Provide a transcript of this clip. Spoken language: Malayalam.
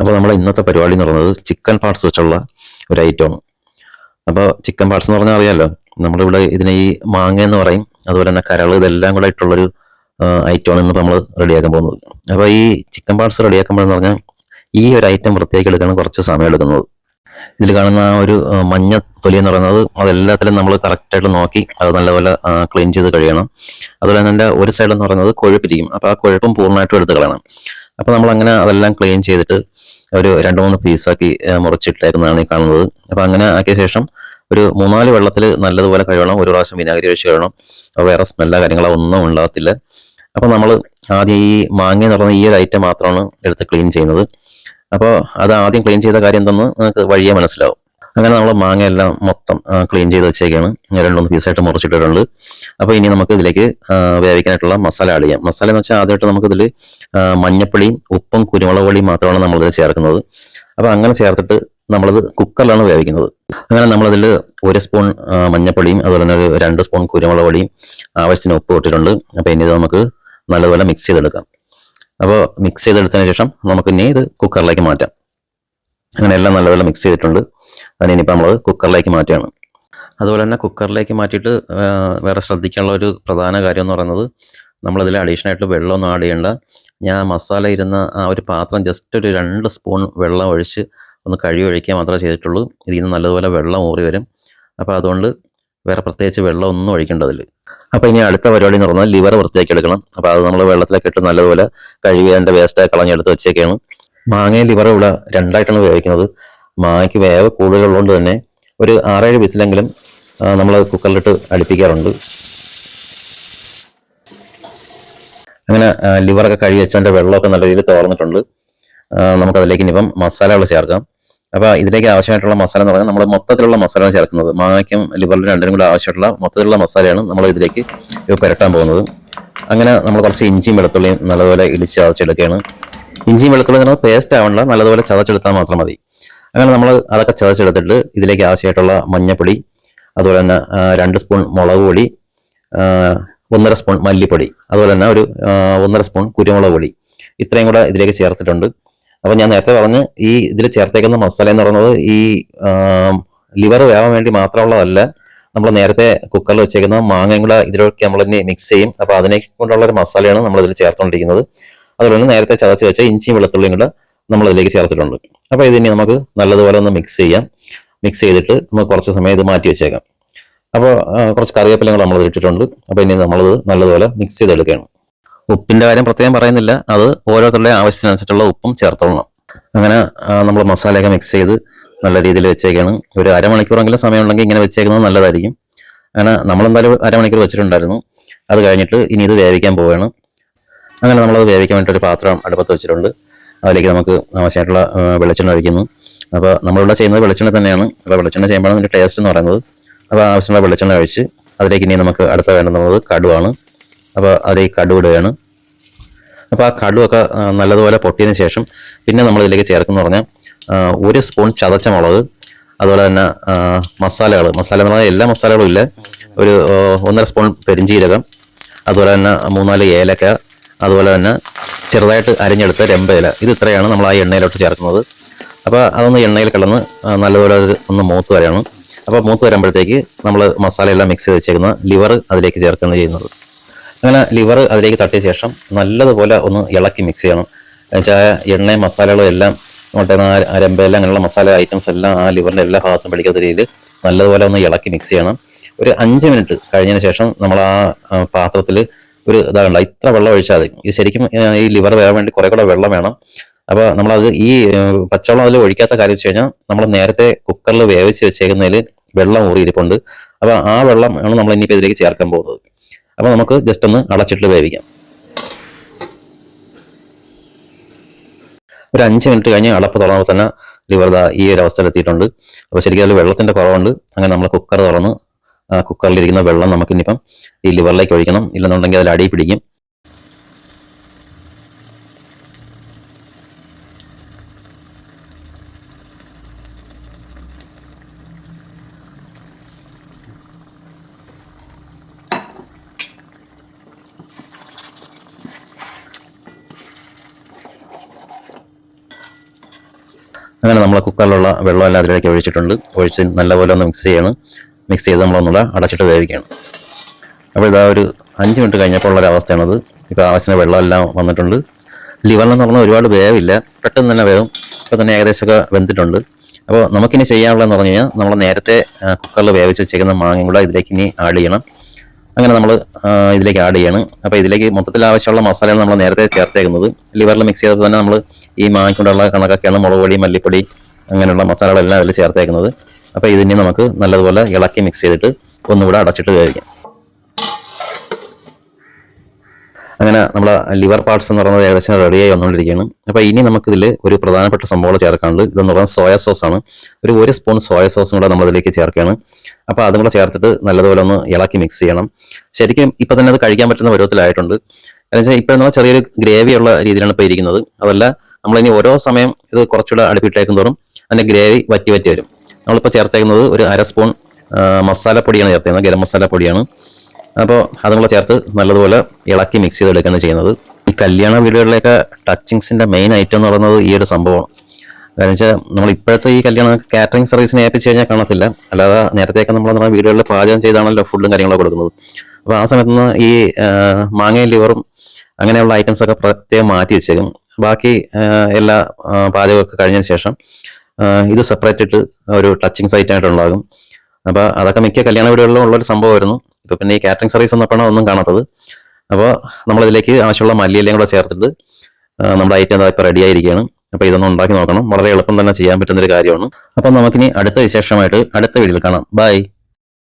അപ്പോൾ നമ്മുടെ ഇന്നത്തെ പരിപാടി എന്ന് പറയുന്നത് ചിക്കൻ പാർട്സ് വെച്ചുള്ള ഒരു ഐറ്റമാണ് അപ്പോൾ ചിക്കൻ പാർട്സ് എന്ന് പറഞ്ഞാൽ അറിയാമല്ലോ നമ്മുടെ ഇവിടെ ഇതിനെ ഈ മാങ്ങ എന്ന് പറയും അതുപോലെ തന്നെ കരൾ ഇതെല്ലാം കൂടെ ആയിട്ടുള്ളൊരു ഐറ്റമാണ് ഇന്ന് നമ്മൾ റെഡിയാക്കാൻ പോകുന്നത്. അപ്പോൾ ഈ ചിക്കൻ പാർട്സ് റെഡിയാക്കുമ്പോഴെന്ന് പറഞ്ഞാൽ ഈ ഒരു ഐറ്റം വൃത്തിയാക്കി എടുക്കാൻ കുറച്ച് സമയം എടുക്കുന്നത്. ഇതിൽ കാണുന്ന ആ ഒരു മഞ്ഞ തൊലി എന്ന് പറയുന്നത് അതെല്ലാത്തിലും നമ്മൾ കറക്റ്റായിട്ട് നോക്കി അത് നല്ലപോലെ ക്ലീൻ ചെയ്ത് കഴിയണം. അതുപോലെ തന്നെ ഒരു സൈഡ് എന്ന് പറയുന്നത് കൊഴുപ്പിരിക്കും. അപ്പോൾ ആ കൊഴുപ്പും പൂർണമായിട്ടും എടുത്ത് കളയണം. അപ്പോൾ നമ്മൾ അങ്ങനെ അതെല്ലാം ക്ലീൻ ചെയ്തിട്ട് ഒരു രണ്ട് മൂന്ന് പീസാക്കി മുറിച്ചിട്ടേക്കുന്നതാണ് ഈ കാണുന്നത്. അപ്പോൾ അങ്ങനെ ആക്കിയ ശേഷം ഒരു മൂന്നാൽ വെള്ളത്തിൽ നല്ലതുപോലെ കഴുകണം. ഒരു പ്രാവശ്യം വിനാഗിരി ഒഴിച്ച് കഴുകണം. വേറെ സ്മെല്ല കാര്യങ്ങളോ ഒന്നും ഉണ്ടാകത്തില്ല. അപ്പോൾ നമ്മൾ ആദ്യം ഈ മാങ്ങ എന്ന് പറയുന്ന ഈ ഒരു ഐറ്റം മാത്രമാണ് എടുത്ത് ക്ലീൻ ചെയ്യുന്നത്. അപ്പോൾ അത് ആദ്യം ക്ലീൻ ചെയ്ത കാര്യം എന്തെന്ന് നിങ്ങൾക്ക് വഴിയെ മനസ്സിലാവും. അങ്ങനെ നമ്മൾ മാങ്ങ എല്ലാം മൊത്തം ക്ലീൻ ചെയ്ത് വെച്ചേക്കാണ്. ഞാൻ രണ്ട് മൂന്ന് പീസായിട്ട് മുറിച്ചിട്ടിട്ടുണ്ട്. അപ്പോൾ ഇനി നമുക്ക് ഇതിലേക്ക് വേവിക്കാനായിട്ടുള്ള മസാല ആഡ് ചെയ്യാം. മസാല എന്ന് വെച്ചാൽ ആദ്യമായിട്ട് നമുക്കിതിൽ മഞ്ഞപ്പൊടിയും ഉപ്പും കുരുമുളക് പൊടിയും മാത്രമാണ് നമ്മളിതിൽ ചേർക്കുന്നത്. അപ്പോൾ അങ്ങനെ ചേർത്തിട്ട് നമ്മളത് കുക്കറിലാണ് വേവിക്കുന്നത്. അങ്ങനെ നമ്മളതിൽ ഒരു സ്പൂൺ മഞ്ഞപ്പൊടിയും അതുപോലെ തന്നെ ഒരു രണ്ട് സ്പൂൺ കുരുമുളക് പൊടിയും ആവശ്യത്തിന് ഉപ്പ് ഇട്ടിട്ടുണ്ട്. അപ്പോൾ ഇനി ഇത് നമുക്ക് നല്ലതുപോലെ മിക്സ് ചെയ്തെടുക്കാം. അപ്പോൾ മിക്സ് ചെയ്തെടുത്തതിന് ശേഷം നമുക്ക് ഇനി ഇത് കുക്കറിലേക്ക് മാറ്റാം. അങ്ങനെ എല്ലാം നല്ലപോലെ മിക്സ് ചെയ്തിട്ടുണ്ട്. അതിന് ഇനിയിപ്പോൾ നമ്മൾ കുക്കറിലേക്ക് മാറ്റുകയാണ്. അതുപോലെ തന്നെ കുക്കറിലേക്ക് മാറ്റിയിട്ട് വേറെ ശ്രദ്ധിക്കാനുള്ള ഒരു പ്രധാന കാര്യം എന്ന് പറയുന്നത് നമ്മളതിൽ അഡീഷണൽ ആയിട്ട് വെള്ളമൊന്നും ആഡ് ചെയ്യേണ്ട. ഞാൻ മസാല ഇരുന്ന ആ ഒരു പാത്രം ജസ്റ്റ് ഒരു രണ്ട് സ്പൂൺ വെള്ളം ഒഴിച്ച് ഒന്ന് കഴുകി ഒഴിക്കുക മാത്രമേ ചെയ്തിട്ടുള്ളൂ. ഇതിൽ നിന്ന് നല്ലതുപോലെ വെള്ളം ഊറി വരും. അപ്പോൾ അതുകൊണ്ട് വേറെ പ്രത്യേകിച്ച് വെള്ളം ഒന്നും ഒഴിക്കേണ്ടതില്ല അപ്പോൾ ഇനി അടുത്ത പരിപാടി എന്ന് പറഞ്ഞാൽ ലിവർ വൃത്തിയാക്കി എടുക്കണം. അപ്പോൾ അത് നമ്മൾ വെള്ളത്തിലൊക്കെ ഇട്ട് നല്ലതുപോലെ കഴുകി അതിന്റെ വേസ്റ്റ് കളഞ്ഞെടുത്ത് വെച്ചേക്കാണ്. മാങ്ങയും ലിവറും ഇവിടെ രണ്ടായിട്ടാണ് വേവിക്കുന്നത്. മാങ്ങയ്ക്ക് വേവ് കൂടുതലുള്ളതുകൊണ്ട് തന്നെ ഒരു ആറേഴ് വിസിലെങ്കിലും നമ്മൾ കുക്കറിലിട്ട് അടുപ്പിക്കാറുണ്ട്. അങ്ങനെ ലിവറൊക്കെ കഴുകി വെച്ചതിന്റെ വെള്ളമൊക്കെ നല്ല രീതിയിൽ തോർന്നിട്ടുണ്ട്. നമുക്കതിലേക്ക് ഇനിയിപ്പം മസാലകൾ ചേർക്കാം. അപ്പോൾ ഇതിലേക്ക് ആവശ്യമായിട്ടുള്ള മസാല എന്ന് പറഞ്ഞാൽ നമ്മൾ മൊത്തത്തിലുള്ള മസാലയാണ് ചേർക്കുന്നത്. മാങ്ങയ്ക്കും ലിവറിലും രണ്ടിനും കൂടെ ആവശ്യമായിട്ടുള്ള മൊത്തത്തിലുള്ള മസാലയാണ് നമ്മൾ ഇതിലേക്ക് പുരട്ടാൻ പോകുന്നത്. അങ്ങനെ നമ്മൾ കുറച്ച് ഇഞ്ചിയും വെളുത്തുള്ളിയും നല്ലപോലെ ഇടിച്ച് ചതച്ചെടുക്കുകയാണ്. ഇഞ്ചിയും വെളുത്തുള്ളി നമ്മൾ പേസ്റ്റ് ആവണ്ട നല്ലതുപോലെ ചതച്ചെടുത്താൽ മാത്രം മതി. അങ്ങനെ നമ്മൾ അതൊക്കെ ചതച്ചെടുത്തിട്ട് ഇതിലേക്ക് ആവശ്യമായിട്ടുള്ള മഞ്ഞപ്പൊടി അതുപോലെ തന്നെ രണ്ട് സ്പൂൺ മുളക് പൊടി ഒന്നര സ്പൂൺ മല്ലിപ്പൊടി അതുപോലെ തന്നെ ഒരു ഒന്നര സ്പൂൺ കുരുമുളക് പൊടി. ഇത്രയും കൂടെ ഇതിലേക്ക് ചേർത്തിട്ടുണ്ട്. അപ്പോൾ ഞാൻ നേരത്തെ പറഞ്ഞ് ഈ ഇതിൽ ചേർത്തേക്കുന്ന മസാല എന്ന് പറയുന്നത് ഈ ലിവർ വേവാൻ വേണ്ടി മാത്രമുള്ളതല്ല നമ്മൾ നേരത്തെ കുക്കറിൽ വെച്ചേക്കുന്ന മാങ്ങയും കൂടെ ഇതിലൊക്കെ നമ്മൾ മിക്സ് ചെയ്യും. അപ്പോൾ അതിനെ കൊണ്ടുള്ള ഒരു മസാലയാണ് നമ്മൾ ചേർത്തുകൊണ്ടിരിക്കുന്നത്. അതുപോലെ നേരത്തെ ചതച്ച് വെച്ച ഇഞ്ചിയും വെളുത്തുള്ളിയും കൂടെ നമ്മൾ അതിലേക്ക് ചേർത്തിട്ടുണ്ട്. അപ്പോൾ ഇതിനി നമുക്ക് നല്ലതുപോലെ ഒന്ന് മിക്സ് ചെയ്യാം. മിക്സ് ചെയ്തിട്ട് നമുക്ക് കുറച്ച് സമയം ഇത് മാറ്റി വെച്ചേക്കാം. അപ്പോൾ കുറച്ച് കറിവേപ്പിലങ്ങൾ നമ്മൾ ഇട്ടിട്ടുണ്ട്. അപ്പോൾ ഇനി നമ്മളത് നല്ലതുപോലെ മിക്സ് ചെയ്തെടുക്കുകയാണ്. ഉപ്പിന്റെ കാര്യം പ്രത്യേകം പറയുന്നില്ല. അത് ഓരോരുത്തരുടെ ആവശ്യത്തിനനുസരിച്ചുള്ള ഉപ്പും ചേർത്തോളണം. അങ്ങനെ നമ്മൾ മസാലയൊക്കെ മിക്സ് ചെയ്ത് നല്ല രീതിയിൽ വെച്ചേക്കാണ്. ഒരു അരമണിക്കൂറെങ്കിലും സമയമുണ്ടെങ്കിൽ ഇങ്ങനെ വെച്ചേക്കുന്നത് നല്ലതായിരിക്കും. അങ്ങനെ നമ്മളെന്തായാലും അരമണിക്കൂർ വെച്ചിട്ടുണ്ടായിരുന്നു. അത് കഴിഞ്ഞിട്ട് ഇനി ഇത് വേവിക്കാൻ പോവുകയാണ്. അങ്ങനെ നമ്മളത് വേവിക്കാൻ വേണ്ടി ഒരു പാത്രം അടുപ്പത്ത് വെച്ചിട്ടുണ്ട്. അതിലേക്ക് നമുക്ക് ആവശ്യമായിട്ടുള്ള വെളിച്ചെണ്ണ ഒഴിക്കുന്നു. അപ്പോൾ നമ്മളിവിടെ ചെയ്യുന്നത് വെളിച്ചെണ്ണ തന്നെയാണ്. അപ്പോൾ വെളിച്ചെണ്ണ ചെയ്യുമ്പോഴാണ് ഇതിന്റെ ടേസ്റ്റ് എന്ന് പറയുന്നത്. അപ്പോൾ ആവശ്യമുള്ള വെളിച്ചെണ്ണ ഒഴിച്ച് അതിലേക്ക് ഇനി നമുക്ക് അടുത്ത വേണ്ടുന്നത് കടുവാണ്. അപ്പോൾ അതിലേക്ക് കടു ഇടുകയാണ്. അപ്പോൾ ആ കടുവൊക്കെ നല്ലതുപോലെ പൊട്ടിയതിന് ശേഷം പിന്നെ നമ്മൾ ഇതിലേക്ക് ചേർക്കുന്നു പറഞ്ഞാൽ ഒരു സ്പൂൺ ചതച്ച മുളക് അതുപോലെ തന്നെ മസാലകൾ മസാല എന്ന് പറഞ്ഞാൽ എല്ലാ മസാലകളും ഇല്ല. ഒരു ഒന്നര സ്പൂൺ പെരിഞ്ചീരകം അതുപോലെ തന്നെ മൂന്നാൽ ഏലക്ക അതുപോലെ തന്നെ ചെറുതായിട്ട് അരിഞ്ഞെടുത്ത രമ്പയില. ഇത് ഇത്രയാണ് നമ്മൾ ആ എണ്ണയിലോട്ട് ചേർക്കുന്നത്. അപ്പോൾ അതൊന്ന് എണ്ണയിൽ കിടന്ന് നല്ലപോലെ ഒന്ന് മൂത്ത് വരെയാണ്. അപ്പോൾ മൂത്ത് വരുമ്പോഴത്തേക്ക് നമ്മൾ മസാലയെല്ലാം മിക്സ് ചെയ്ത് വെച്ചേക്കുന്ന ലിവർ അതിലേക്ക് ചേർക്കുകയാണ് ചെയ്യുന്നത്. അങ്ങനെ ലിവർ അതിലേക്ക് തട്ടിയ ശേഷം നല്ലതുപോലെ ഒന്ന് ഇളക്കി മിക്സ് ചെയ്യണം. എന്നുവെച്ചാൽ എണ്ണയും മസാലകളും എല്ലാം മറ്റേ അരമ്പയെല്ലാം അങ്ങനെയുള്ള മസാല ഐറ്റംസ് എല്ലാം ആ ലിവറിന്റെ എല്ലാ ഭാഗത്തും പിടിക്കാത്ത രീതിയിൽ നല്ലതുപോലെ ഒന്ന് ഇളക്കി മിക്സ് ചെയ്യണം. ഒരു അഞ്ച് മിനിറ്റ് കഴിഞ്ഞതിന് ശേഷം നമ്മൾ ആ പാത്രത്തിൽ ഒരു ഇതാകണ്ട ഇത്ര വെള്ളം ഒഴിച്ചാൽ മതി. ഇത് ശരിക്കും ഈ ലിവർ വരാൻ വേണ്ടി കുറെ കൂടെ വെള്ളം വേണം. അപ്പോൾ നമ്മളത് ഈ പച്ചവെള്ളം അതിൽ ഒഴിക്കാത്ത കാര്യം വെച്ച് കഴിഞ്ഞാൽ നമ്മൾ നേരത്തെ കുക്കറിൽ വേവിച്ച് വെച്ചേക്കുന്നതിൽ വെള്ളം ഊറിയിരിപ്പുണ്ട് അപ്പോൾ ആ വെള്ളം ആണ് നമ്മൾ ഇനിയിപ്പോൾ ഇതിലേക്ക് ചേർക്കാൻ പോകുന്നത്. അപ്പോൾ നമുക്ക് ജസ്റ്റ് ഒന്ന് അടച്ചിട്ട് വേവിക്കാം. ഒരു അഞ്ച് മിനിറ്റ് കഴിഞ്ഞ് അടപ്പ് തുറന്നപ്പോൾ തന്നെ ലിവർ ഈ ഒരു അവസ്ഥയിലെത്തിയിട്ടുണ്ട്. അപ്പോൾ ശരിക്കും അതിൽ വെള്ളത്തിന്റെ കുറവുണ്ട്. അങ്ങനെ നമ്മൾ കുക്കർ തുറന്ന് കുക്കറിലിരിക്കുന്ന വെള്ളം നമുക്ക് ഇനിയിപ്പം ഈ ലിവറിലേക്ക് ഒഴിക്കണം. ഇല്ലെന്നുണ്ടെങ്കിൽ അതിൽ അടി പിടിക്കും. അങ്ങനെ നമ്മൾ കുക്കറിലുള്ള വെള്ളം എല്ലാം അതിലേക്ക് ഒഴിച്ചിട്ടുണ്ട്. ഒഴിച്ച് നല്ലപോലെ ഒന്ന് മിക്സ് ചെയ്യണം. മിക്സ് ചെയ്ത് നമ്മളൊന്നുകൂടെ അടച്ചിട്ട് വേവിക്കണം. അപ്പോൾ ഇതാ ഒരു അഞ്ച് മിനിറ്റ് കഴിഞ്ഞപ്പോൾ ഉള്ളൊരു അവസ്ഥയാണത്. ഇപ്പോൾ ആവശ്യത്തിന് വെള്ളമെല്ലാം വന്നിട്ടുണ്ട്. ലിവറിലെന്ന് പറഞ്ഞാൽ ഒരുപാട് വേവില്ല. പെട്ടെന്ന് തന്നെ വേവും. ഇപ്പോൾ തന്നെ ഏകദേശമൊക്കെ വെന്തിട്ടുണ്ട്. അപ്പോൾ നമുക്കിനി ചെയ്യാനുള്ളതെന്ന് പറഞ്ഞു കഴിഞ്ഞാൽ നമ്മൾ നേരത്തെ കുക്കറിൽ വേവിച്ച് വെച്ചേക്കുന്ന മാങ്ങയും കൂടെ ഇതിലേക്ക് ഇനി ആഡ് ചെയ്യണം. അങ്ങനെ നമ്മൾ ഇതിലേക്ക് ആഡ് ചെയ്യണം. അപ്പോൾ ഇതിലേക്ക് മൊത്തത്തിൽ ആവശ്യമുള്ള മസാലയാണ് നമ്മൾ നേരത്തെ ചേർത്തേക്കുന്നത്. ലിവറിൽ മിക്സ് ചെയ്തപ്പോൾ തന്നെ നമ്മൾ ഈ മാങ്ങയ്ക്കൊണ്ടുള്ള കണക്കൊക്കെയാണ് മുളക് പൊടി മല്ലിപ്പൊടി അങ്ങനെയുള്ള മസാലകളെല്ലാം അതിൽ ചേർത്തേക്കുന്നത്. അപ്പോൾ ഇതിനെ നമുക്ക് നല്ലതുപോലെ ഇളക്കി മിക്സ് ചെയ്തിട്ട് ഒന്നുകൂടെ അടച്ചിട്ട് വേവിക്കാം. അങ്ങനെ നമ്മളെ ലിവർ പാർട്സ് എന്ന് പറയുന്നത് ഏകദേശം റെഡിയായി വന്നുകൊണ്ടിരിക്കുകയാണ്. അപ്പോൾ ഇനി നമുക്കിതിൽ ഒരു പ്രധാനപ്പെട്ട സംഭവങ്ങൾ ചേർക്കാനുണ്ട്. ഇതെന്ന് പറയുന്നത് സോയ സോസ് ആണ്. ഒരു ഒരു സ്പൂൺ സോയ സോസും കൂടെ നമ്മളിതിലേക്ക് ചേർക്കുകയാണ്. അപ്പോൾ അതും കൂടെ ചേർത്തിട്ട് നല്ലതുപോലെ ഒന്ന് ഇളക്കി മിക്സ് ചെയ്യണം. ശരിക്കും ഇപ്പം തന്നെ അത് കഴിക്കാൻ പറ്റുന്ന പരുവത്തിലായിട്ടുണ്ട്. കാരണം വെച്ചാൽ ഇപ്പോൾ നമ്മൾ ചെറിയൊരു ഗ്രേവി ഉള്ള രീതിയിലാണ് ഇപ്പോൾ ഇരിക്കുന്നത്. അതല്ല നമ്മളിനി ഓരോ സമയം ഇത് കുറച്ചുകൂടെ അടുപ്പിട്ടേക്കും തോറും അതിന്റെ ഗ്രേവി വറ്റി വറ്റി വരും. നമ്മളിപ്പോൾ ചേർത്തേക്കുന്നത് ഒരു അര സ്പൂൺ മസാലപ്പൊടിയാണ് ചേർത്തേക്കുന്നത് ഗരം മസാലപ്പൊടിയാണ്. അപ്പോൾ അതും കൂടെ ചേർത്ത് നല്ലതുപോലെ ഇളക്കി മിക്സ് ചെയ്തെടുക്കുകയാണ് ചെയ്യുന്നത്. ഈ കല്യാണ വീടുകളിലൊക്കെ ടച്ചിങ്സിന്റെ മെയിൻ ഐറ്റം എന്ന് പറയുന്നത് ഈ ഒരു സംഭവമാണ്. കാരണം വെച്ചാൽ നമ്മൾ ഇപ്പോഴത്തെ ഈ കല്യാണ കാറ്ററിംഗ് സർവീസിനെ ഏൽപ്പിച്ച് കഴിഞ്ഞാൽ കാണത്തില്ല. അല്ലാതെ നേരത്തെയൊക്കെ നമ്മൾ നമ്മുടെ വീടുകളിൽ പാചകം ചെയ്താണല്ലോ ഫുഡും കാര്യങ്ങളൊക്കെ കൊടുക്കുന്നത്. അപ്പോൾ ആ സമയത്ത് ഈ മാങ്ങയും ലിവറും അങ്ങനെയുള്ള ഐറ്റംസൊക്കെ പ്രത്യേകം മാറ്റി വെച്ചേക്കും. ബാക്കി എല്ലാ പാചകമൊക്കെ കഴിഞ്ഞതിന് ശേഷം ഇത് സെപ്പറേറ്റ് ആയിട്ട് ഒരു ടച്ചിങ് സൈറ്റ് ആയിട്ടുണ്ടാകും അപ്പോൾ അതൊക്കെ മിക്ക കല്യാണ വീടുകളിലും ഉള്ളൊരു സംഭവമായിരുന്നു. ഇപ്പോൾ പിന്നെ ഈ കാറ്ററിംഗ് സർവീസ് വന്നപ്പോഴാണ് ഒന്നും കാണാത്തത്. അപ്പോൾ നമ്മളിതിലേക്ക് ആവശ്യമുള്ള മല്ലിയെല്ലാം കൂടെ ചേർത്തിട്ട് നമ്മുടെ ഐറ്റം ഇപ്പോൾ റെഡി ആയിരിക്കുകയാണ്. അപ്പോൾ ഇതൊന്നും ഉണ്ടാക്കി നോക്കണം. വളരെ എളുപ്പം തന്നെ ചെയ്യാൻ പറ്റുന്ന ഒരു കാര്യമാണ്. അപ്പോൾ നമുക്കിനി അടുത്ത വിശേഷമായിട്ട് അടുത്ത വീഡിയോയിൽ കാണാം. ബൈ